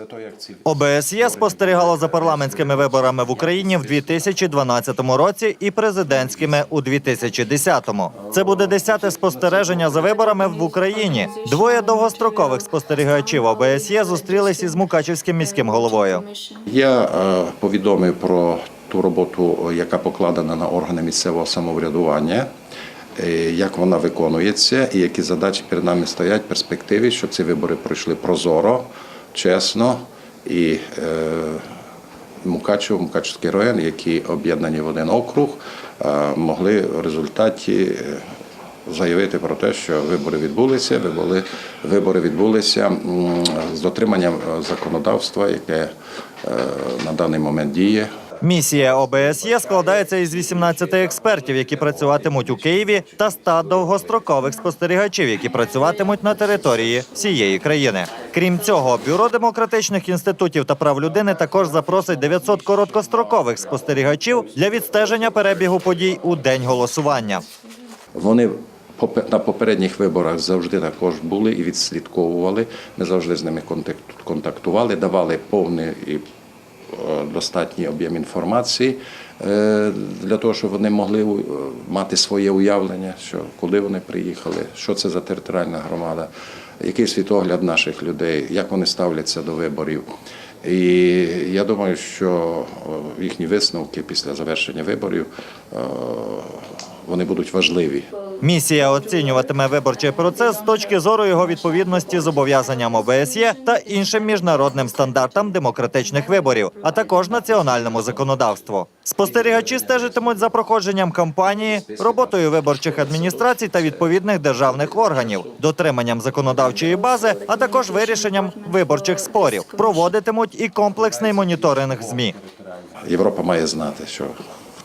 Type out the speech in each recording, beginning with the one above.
Це то, як ці ОБСЄ спостерігало за парламентськими виборами в Україні в 2012 році і президентськими у 2010-му. Це буде десяте спостереження за виборами в Україні. Двоє довгострокових спостерігачів ОБСЄ зустрілись із Мукачівським міським головою. Я е, повідомив про ту роботу, яка покладена на органи місцевого самоврядування, е, як вона виконується, і які задачі перед нами стоять в перспективі, щоб ці вибори пройшли прозоро, чесно і Мукачев, Мукачево, Мукачевський район, які об'єднані в один округ, е, могли в результаті е, заявити про те, що вибори відбулися. Вибори, вибори відбулися з дотриманням е, законодавства, яке е, на даний момент діє. Місія ОБСЄ складається із 18 експертів, які працюватимуть у Києві, та 100 довгострокових спостерігачів, які працюватимуть на території всієї країни. Крім цього, бюро демократичних інститутів та прав людини також запросить 900 короткострокових спостерігачів для відстеження перебігу подій у день голосування. Вони на попередніх виборах завжди також були і відслідковували. Ми завжди з ними контактували, давали повний і достатній об'єм інформації е, для того, щоб вони могли е, мати своє уявлення, що куди вони приїхали, що це за територіальна громада, який світогляд наших людей, як вони ставляться до виборів. І я думаю, що е, їхні висновки після завершення виборів е, вони будуть важливі. Місія оцінюватиме виборчий процес з точки зору його відповідності зобов'язанням ОБСЄ та іншим міжнародним стандартам демократичних виборів, а також національному законодавству. Спостерігачі стежитимуть за проходженням кампанії, роботою виборчих адміністрацій та відповідних державних органів, дотриманням законодавчої бази, а також вирішенням виборчих спорів. Проводитимуть і комплексний моніторинг змі. Європа має знати, що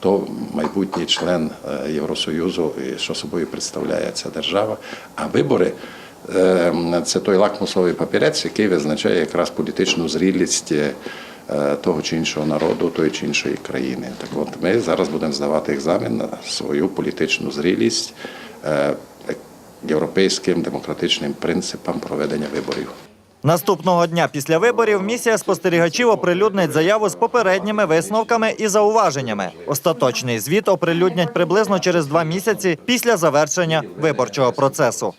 хто майбутній член е, Євросоюзу і що собою представляє ця держава. А вибори е, це той лакмусовий папірець, який визначає якраз політичну зрілість е, того чи іншого народу, тої чи іншої країни. Так от ми зараз будемо здавати екзамен на свою політичну зрілість е, європейським демократичним принципам проведення виборів. Наступного дня після виборів місія спостерігачів оприлюднить заяву з попередніми висновками і зауваженнями. Остаточний звіт оприлюднять приблизно через два місяці після завершення виборчого процесу.